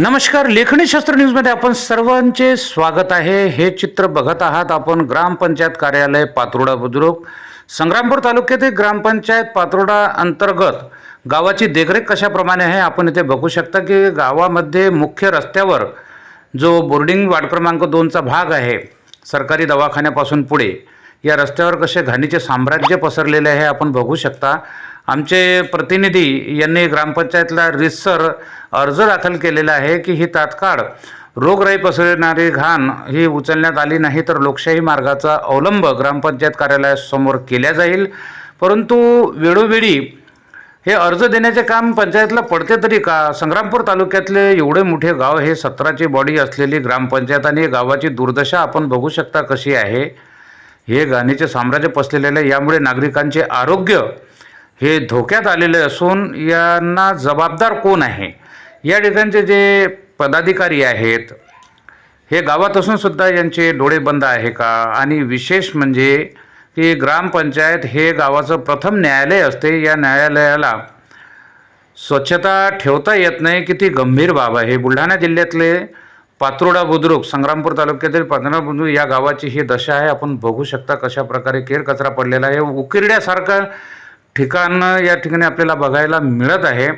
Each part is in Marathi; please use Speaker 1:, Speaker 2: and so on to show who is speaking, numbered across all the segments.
Speaker 1: नमस्कार लेखणी शास्त्र न्यूजमध्ये आपण सर्वांचे स्वागत आहे. हे चित्र बघत आहात आपण ग्रामपंचायत कार्यालय पातोडा बुद्रुक. संग्रामपूर तालुक्यातील ग्रामपंचायत पातोडा अंतर्गत गावाची देखरेख कशाप्रमाणे आहे आपण इथे बघू शकता की गावामध्ये मुख्य रस्त्यावर जो बोर्डिंग वार्ड क्रमांक दोनचा भाग आहे सरकारी दवाखान्यापासून पुढे या रस्त्यावर कसे घाणीचे साम्राज्य पसरलेले आहे आपण बघू शकता. आमचे प्रतिनिधी यांनी ग्रामपंचायतला रिसर अर्ज दाखल केलेला आहे की ही तात्काळ रोगराई पसरणारी घाण ही उचलण्यात आली नाही तर लोकशाही मार्गाचा अवलंब ग्रामपंचायत कार्यालयासमोर केल्या जाईल. परंतु वेळोवेळी हे अर्ज देण्याचे काम पंचायतला पडते तरी का? संग्रामपूर तालुक्यातले एवढे मोठे गाव हे सतराची बॉडी असलेली ग्रामपंचायत आणि गावाची दुर्दशा आपण बघू शकता कशी आहे. हे गाणीचे साम्राज्य पसलेले आहे. यामुळे नागरिकांचे आरोग्य हे धोक्यात आलेले असून यांना जबाबदार कोण आहे? या ठिकाणचे जे पदाधिकारी आहेत हे गावात असून सुद्धा यांचे डोळे बंद आहे का? आणि विशेष म्हणजे की ग्रामपंचायत हे गावाचं प्रथम न्यायालय असते. या न्यायालयाला स्वच्छता ठेवता येत नाही. किती गंभीर बाब आहे. बुलढाणा जिल्ह्यातले पात्रोडा बुद्रुक संग्रामपूर तालुक्यातील पात्रोडा बुद्रुक या गावाची ही दशा आहे. आपण बघू शकता कशा प्रकारे केर कचरा पडलेला आहे. उकिरड्यासारखं ठिकाण या ठिकाणी आपल्याला बघायला मिळत आहे.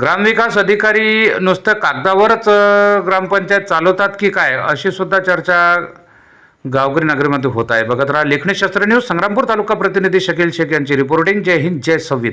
Speaker 1: ग्रामविकास अधिकारी नुसतं कागदावरच ग्रामपंचायत चालवतात की काय? अशी सुद्धा चर्चा गावगिरी नगरीमध्ये होत आहे. बघत राहा लेखणी शास्त्र न्यूज संग्रामपूर तालुका प्रतिनिधी शकील शेख यांची रिपोर्टिंग जय हिंद जय संविधान.